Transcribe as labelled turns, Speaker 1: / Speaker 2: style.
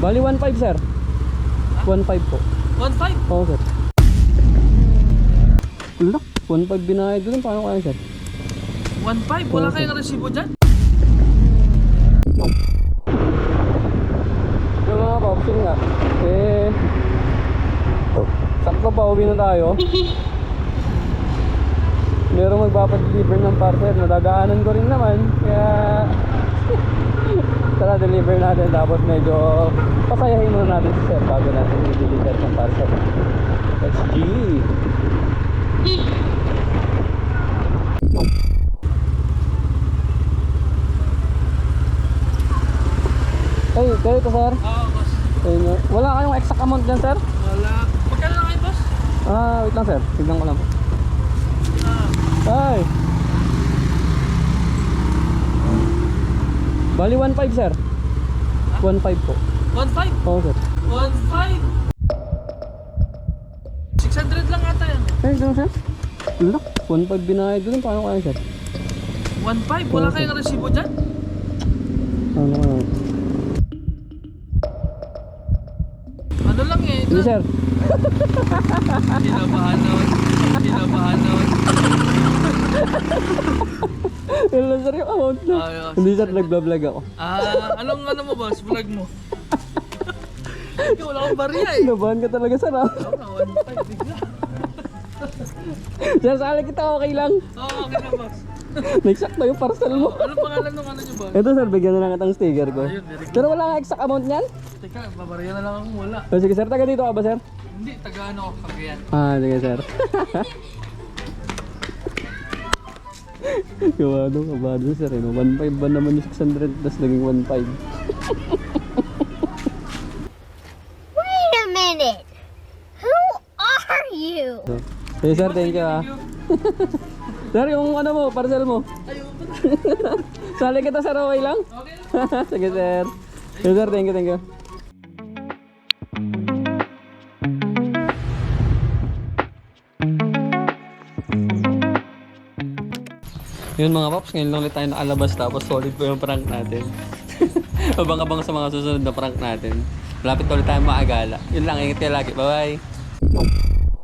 Speaker 1: Bali 1.5 sir. 1.5 po.
Speaker 2: 1.5.
Speaker 1: Oo sir. Wala. 1.5 binayad doon. Paano kaya sir?
Speaker 2: 1.5. Wala kayong resibo dyan?
Speaker 1: Yung mga option nga. Eh. Sakto pa uwi na tayo. Meron magpapadeliver ng parcel. Nadadaanan ko rin naman. Kaya tara deliver natin tapos medyo pasayahin muna natin si sir bago natin i-deliver ng parcel. Let's G. Ay, kayo to sir.
Speaker 2: Oo, boss.
Speaker 1: Ayun, wala kayong exact amount dyan sir?
Speaker 2: Wala. Magkano lang kayo, boss?
Speaker 1: Ah, wait lang sir. Tignan ko lang.
Speaker 2: Ah,
Speaker 1: Ay! Bali 1.5 sir. 1.5 po.
Speaker 2: 1.5.
Speaker 1: Oo sir.
Speaker 2: 1.5. 600 lang ata yan.
Speaker 1: Ay, lang sir. Wala. 1.5 binayad doon. Paano kaya sir?
Speaker 2: 1.5. Wala kayong resibo dyan?
Speaker 1: Ano kaya?
Speaker 2: Ano lang eh.
Speaker 1: Hindi sir.
Speaker 2: Kinabahan naman. Kinabahan naman.
Speaker 1: Yun sir yung amount na.
Speaker 2: Ayos.
Speaker 1: Hindi sir, nagbablog ako.
Speaker 2: Ah, anong ano mo boss? Vlog mo. Ikaw wala akong bariya eh.
Speaker 1: Nabahan ka talaga ah.
Speaker 2: Oo nga, 1.5 bigla.
Speaker 1: Sir, sali kita okay lang.
Speaker 2: Oo, okay na boss.
Speaker 1: Nagsakto yung parcel mo.
Speaker 2: Anong pangalan nung ano nyo boss?
Speaker 1: Ito sir, bigyan na lang kitang sticker ko.
Speaker 2: Very good.
Speaker 1: Pero wala nga exact amount niyan.
Speaker 2: Teka, babariya na lang akong wala.
Speaker 1: O sige sir, taga dito ka ba sir?
Speaker 2: Hindi, taga ano ako, Cagayan.
Speaker 1: Ah, sige sir. Kabado, kabado sir. Eh. no? 1.5 ba naman yung 600 tapos naging 1.5.
Speaker 3: Wait a minute. Who are you?
Speaker 1: So, sige sir, thank you ah. sir, yung ano mo, parcel mo. Sali kita sir, okay lang?
Speaker 2: Okay
Speaker 1: sige sir. Sige sir, thank you, thank you. Yun mga paps, ngayon lang ulit tayo nakalabas tapos solid po yung prank natin. Abang-abang sa mga susunod na prank natin. Malapit ulit tayo maagala. Yun lang, ingat kayo lagi. Bye-bye!